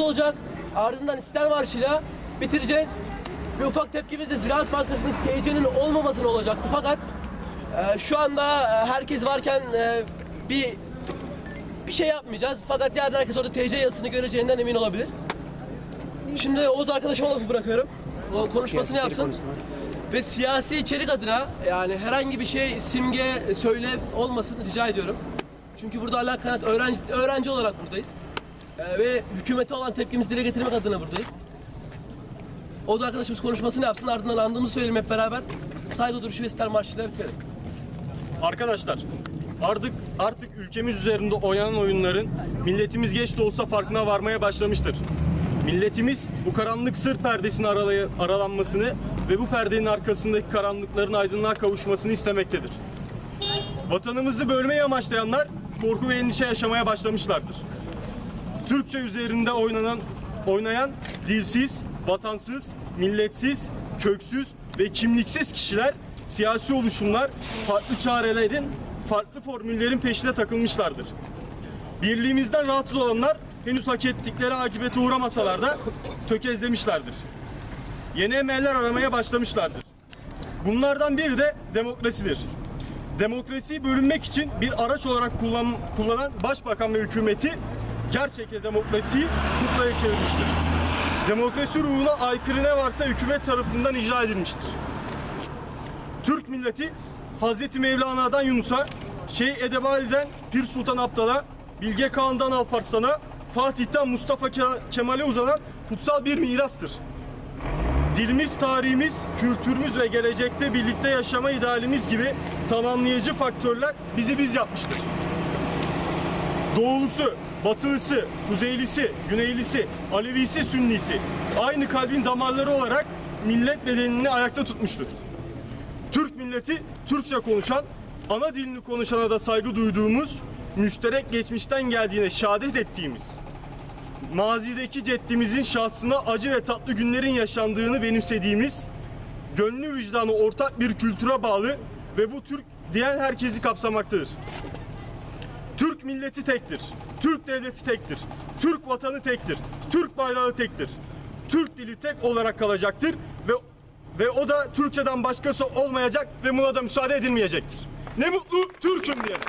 olacak. Ardından İstiklal Marşı'yla bitireceğiz. Bir ufak tepkimiz de Ziraat Bankası'ndaki TC'nin olmamasına olacaktı. Fakat e, şu anda e, herkes varken e, bir bir şey yapmayacağız. Fakat diğer herkes orada TC yazısını göreceğinden emin olabilir. Şimdi Oğuz arkadaşıma lafı bırakıyorum. O konuşmasını yapsın. Ve siyasi içerik adına yani herhangi bir şey simge söyle olmasın rica ediyorum. Çünkü burada alakanat öğrenci öğrenci olarak buradayız. Ee, ve hükümete olan tepkimizi dile getirmek adına buradayız. Oğuz arkadaşımız konuşmasını yapsın ardından andığımızı söyleyelim hep beraber. Saygı duruşu ve ister marşıyla bitirelim. Arkadaşlar artık artık ülkemiz üzerinde oynanan oyunların milletimiz geç de olsa farkına varmaya başlamıştır. Milletimiz bu karanlık sır perdesini aralay- aralanmasını ve bu perdenin arkasındaki karanlıkların aydınlığa kavuşmasını istemektedir. Vatanımızı bölmeyi amaçlayanlar korku ve endişe yaşamaya başlamışlardır. Türkçe üzerinde oynanan oynayan dilsiz, vatansız, milletsiz, köksüz ve kimliksiz kişiler, siyasi oluşumlar farklı çarelerin, farklı formüllerin peşine takılmışlardır. Birliğimizden rahatsız olanlar henüz hak ettikleri akibete uğramasalar da tökezlemişlerdir. Yeni emeller aramaya başlamışlardır. Bunlardan biri de demokrasidir. Demokrasiyi bölünmek için bir araç olarak kullan, kullanan başbakan ve hükümeti gerçekte demokrasiyi kuklaya çevirmiştir. Demokrasi ruhuna aykırı ne varsa hükümet tarafından icra edilmiştir. Türk milleti Hazreti Mevlana'dan Yunus'a, Şeyh Edebali'den Pir Sultan Abdal'a, Bilge Kağan'dan Alparslan'a, Fatih'ten Mustafa Ke- Kemal'e uzanan kutsal bir mirastır. Dilimiz, tarihimiz, kültürümüz ve gelecekte birlikte yaşama idealimiz gibi tamamlayıcı faktörler bizi biz yapmıştır. Doğulusu, batılısı, kuzeylisi, güneylisi, alevisi, sünnisi aynı kalbin damarları olarak millet bedenini ayakta tutmuştur. Türk milleti Türkçe konuşan, ana dilini konuşana da saygı duyduğumuz, müşterek geçmişten geldiğine şehadet ettiğimiz, mazideki ceddimizin şahsına acı ve tatlı günlerin yaşandığını benimsediğimiz, gönlü vicdanı ortak bir kültüre bağlı ve bu Türk diyen herkesi kapsamaktadır. Türk milleti tektir. Türk devleti tektir. Türk vatanı tektir. Türk bayrağı tektir. Türk dili tek olarak kalacaktır ve ve o da Türkçeden başkası olmayacak ve buna da müsaade edilmeyecektir. Ne mutlu Türk'üm diyelim.